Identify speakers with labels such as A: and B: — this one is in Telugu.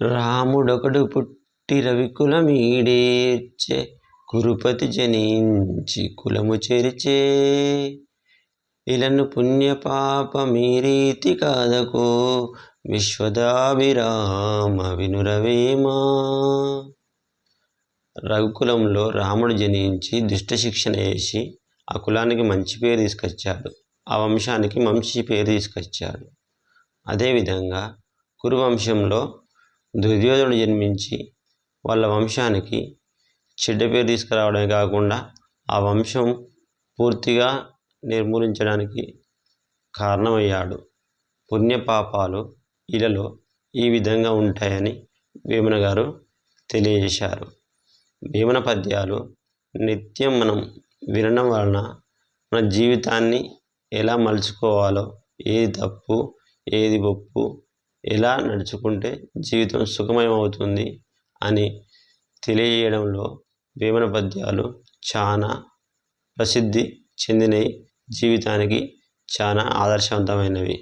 A: రాముడొకడు పుట్టి రవికులమీడేర్చే కురుపతి జనించి కులము చెరిచే. ఇలను పుణ్యపాప మీరీతి కాదకో విశ్వదాభిరామ వినురవేమా రఘుకులంలో రాముడు జనించి దుష్ట శిక్షణ వేసి ఆ కులానికి మంచి పేరు తీసుకొచ్చాడు. ఆ వంశానికి మంచి పేరు తీసుకొచ్చాడు. అదేవిధంగా కురువంశంలో దుర్యోధనుడు జన్మించి వాళ్ళ వంశానికి చెడ్డ పేరు తీసుకురావడమే కాకుండా ఆ వంశం పూర్తిగా నిర్మూలించడానికి కారణమయ్యాడు. పుణ్యపాపాలు ఇలలో ఈ విధంగా ఉంటాయని వేమన గారు తెలియజేశారు. వేమన పద్యాలు నిత్యం మనం వినడం వలన మన జీవితాన్ని ఎలా మలుచుకోవాలో ఏది తప్పు ఏది ఒప్పు ఎలా నడుచుకుంటే జీవితం సుఖమయం అవుతుంది అని తెలియజేయడంలో వేమన పద్యాలు చాలా ప్రసిద్ధి చెందినవి. జీవితానికి చాలా ఆదర్శవంతమైనవి.